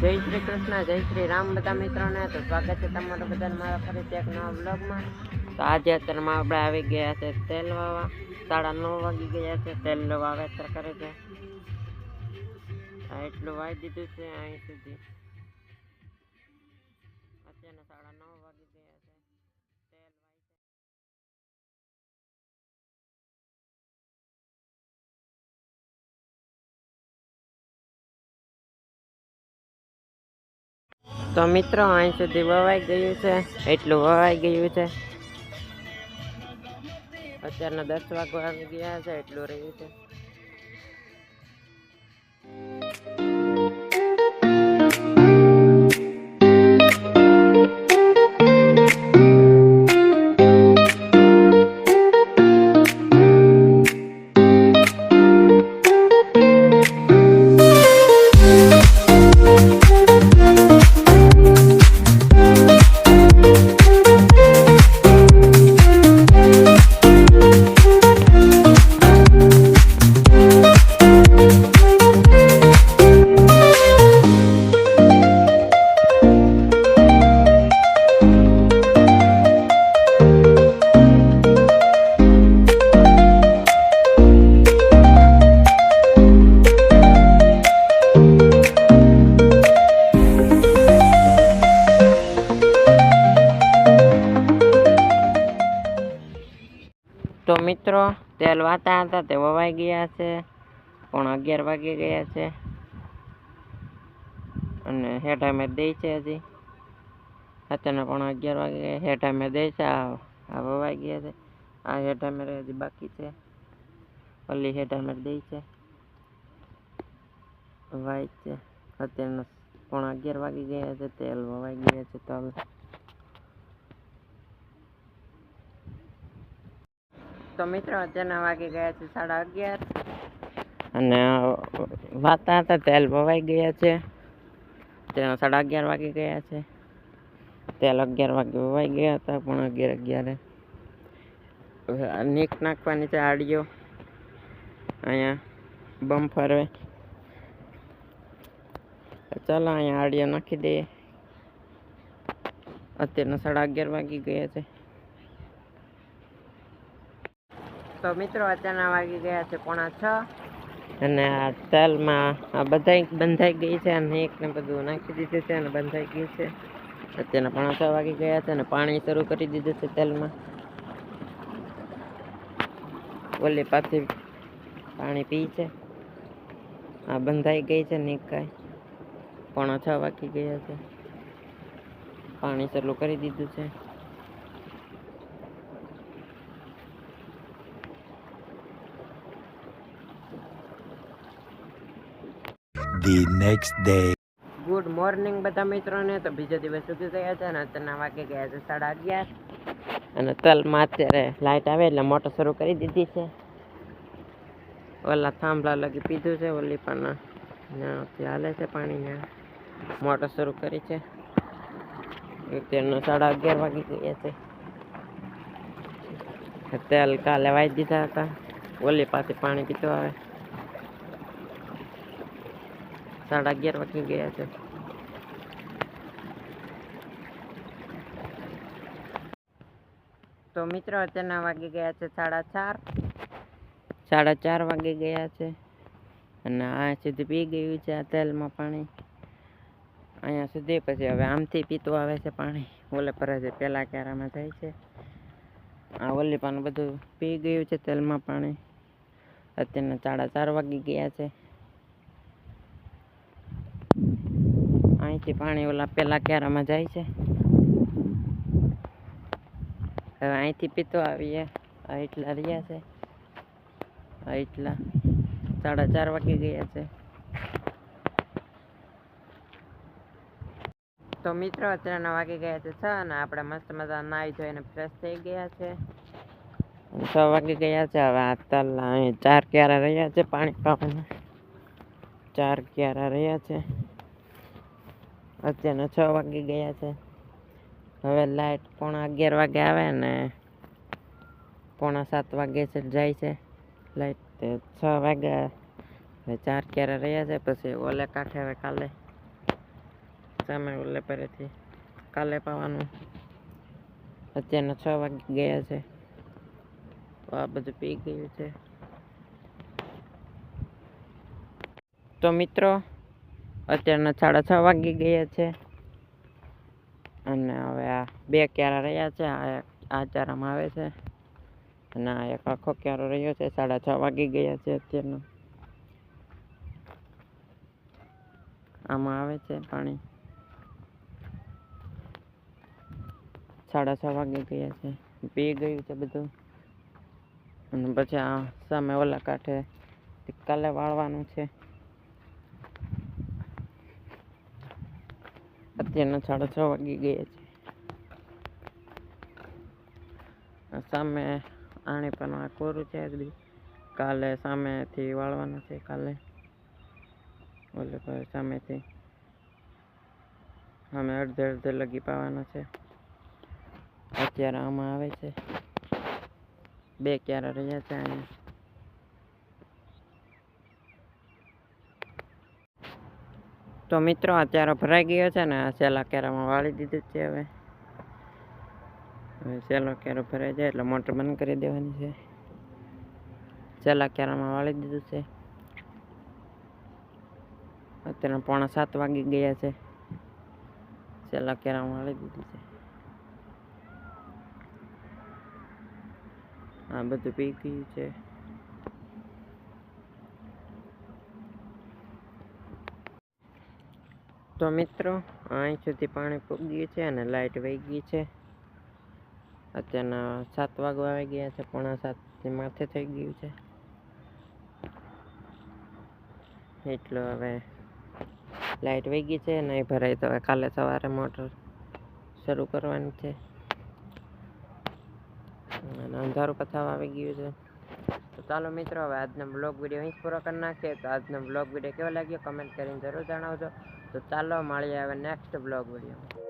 જય શ્રી કૃષ્ણ, જય શ્રી રામ બધા મિત્રોને. તો સ્વાગત છે તમારું બધાને મારા ફરીથી એક નવા બ્લોગમાં તો આજે અત્યારમાં આપણે આવી ગયા છે તેલ વાવા સાડા નવ વાગી ગયા છે, તેલ વાવેતર કરે છે. એટલું વાવી દીધું છે અહીં સુધી. તો મિત્રો, અહીં સુધી વવાઈ ગયું છે. એટલું વવાઈ ગયું છે. અત્યારના દસ વાગવા આવી ગયા છે, એટલું રહ્યું છે. તો મિત્રો, તેલ વાતા હતા, તે વવાઈ ગયા છે. પણ અગિયાર વાગી ગયા છે. અને હે ટાઈમે દે છે હજી. અત્યારના પણ અગિયાર વાગી ગયા. હે ટાઈમે દે છે, આ વવાઈ ગયા છે. આ હે ટાઈમે હજી બાકી છે. ઓલી હે ટાઈમે દે છે. વાય છે. અત્યારના પણ અગિયાર વાગી ગયા છે, તેલ વવાઈ ગયા છે, તો તો મિત્રો, અત્યારના વાગે ગયા છે સાડા અગિયાર. અને વાતા હતા, તેલ વવાઈ ગયા છે. ત્યાં સાડા અગિયાર વાગી ગયા છે. તેલ અગિયાર વાગે વવાઈ ગયા હતા, પણ અગિયાર અગિયારે. નીક નાખવાની છે આડીઓ. અહીંયા બમ ફરવે ચાલો અહીંયા આડીઓ નાખી દઈએ. અત્યારના સાડા અગિયાર વાગી ગયા છે. તો મિત્રો, અત્યારના વાગી ગયા છે પોણા છ. અને આ તેલમાં આ બધાય બંધાઈ ગઈ છે અને એક ને બધું નાખી દીધું છે અને બંધાઈ ગઈ છે. અત્યારના પોણા છ વાગી ગયા છે અને પાણી શરૂ કરી દીધું છે તેલમાં. ઓલી પાછી પાણી પી છે. આ બંધાઈ ગઈ છે નિકાય પોણા છ વાગી ગયા છે. પાણી શરૂ કરી દીધું છે. The next day. Good morning બધા મિત્રોને. તો બીજો દિવસ સુધી ગયા છે અને અત્યારના વાગે ગયા છે સાડા અગિયાર. અને તલમાં અત્યારે લાઇટ આવે એટલે મોટર શરૂ કરી દીધી છે. ઓલા થાંભલા લગી પીધું છે, ઓલી પણ ચાલે છે પાણી ત્યાં મોટર શરૂ કરી છે. અત્યારના સાડા અગિયાર વાગી ગયા છે. તેલ કાલે વાઈ દીધા હતા. ઓલી પાસે પાણી પીતું આવે. સાડા અગિયાર વાગી ગયા છે. તો મિત્રો અત્યારના વાગી ગયા છે સાડા ચાર. સાડા ચાર વાગી ગયા છે. અને આ સુધી પી ગયું છે આ તેલમાં પાણી. અહીંયા સુધી પછી હવે આમથી પીતું આવે છે પાણી. ઓલે પર છે પેલા ક્યારામાં જાય છે. આ ઓલી પણ બધું પી ગયું છે તેલમાં પાણી. અત્યારના સાડા ચાર વાગી ગયા છે. અહીંથી પાણી ઓલા પેલા ક્યારામાં જાય છે. હવે અહીંથી પીતો આવીએ. એટલા રહ્યા છે. એટલા. સાડા ચાર વાગી ગયા છે. તો મિત્રો અત્યારના વાગી ગયા છે છ અને આપણે મસ્ત મજા નાહી જોઈને ફ્રેશ થઈ ગયા છે. છ વાગી ગયા છે. હવે અહીં ચાર ક્યારા રહ્યા છે પાણી પાવાના ચાર ક્યારા રહ્યા છે. અત્યારના છ વાગી ગયા છે. હવે લાઇટ પોણા અગિયાર વાગે આવે ને પોણા સાત વાગે છે જાય છે. લાઇટ તે છ વાગ્યા હવે ચાર ક્યારે રહ્યા છે? પછી ઓલે કાંઠે હવે કાલે. સામે ઓલે પરેથી કાલે પાવાનું. અત્યારના છ વાગી ગયા છે. આ બધું પી ગયું છે. તો મિત્રો અત્યારના સાડા છ વાગી ગયા છે. અને હવે આ બે ક્યારા રહ્યા છે, આ આ ચારામાં આવે છે. અને આ એક આખો ક્યારો રહ્યો છે, સાડા છ વાગી ગયા છે અત્યારનો. આમાં આવે છે પાણી. સાડા છ વાગી ગયા છે. પી ગયું છે બધું. અને પછી આ સામે ઓલા કાંઠે કાલે વાળવાનું છે. અત્યારના સાડા છ વાગી ગયા છે. સામે આણી પણ આ કોરું છે હજી. કાલે સામેથી વાળવાનું છે કાલે. ઓલે સામેથી. સામે અડધે અડધે લગી પાવાનો છે. અત્યારે આમાં આવે છે. બે ક્યારા રહ્યા છે અહીંયા. તો મિત્રો અત્યારે ભરાઈ ગયો છે ને, આ સેલા કેરામાં વાળી દીધું છે હવે. હવે સેલો કેરો ભરાઈ જાય એટલે મોટર બંધ કરી દેવાની છે. સેલા કેરામાં વાળી દીધું છે. અત્યારે પોણા સાત વાગી ગયા છે. સેલા કેરામાં વાળી દીધું છે. આ બધું પી ગયું છે. તો મિત્રો અહીં સુધી પાણી પૂગ્યું છે અને લાઇટ વહી ગઈ છે. અત્યારના સાત વાગવા આવી ગયા છે, પોણા સાતથી માથે થઈ ગયું છે. એટલું હવે લાઈટ વહી ગઈ છે, નહીં ભરાય તો હવે કાલે સવારે મોટર શરૂ કરવાની છે. અને અંધારું પથાવા આવી ગયું છે. તો ચાલો મિત્રો, હવે આજનો બ્લોગ વીડિયો અહીં પૂરો કરી નાખીએ. તો આજનો બ્લોગ વીડિયો કેવો લાગ્યો? કમેન્ટ કરીને જરૂર જણાવજો. તો ચાલો મળીએ હવે નેક્સ્ટ બ્લોગ વીડિયો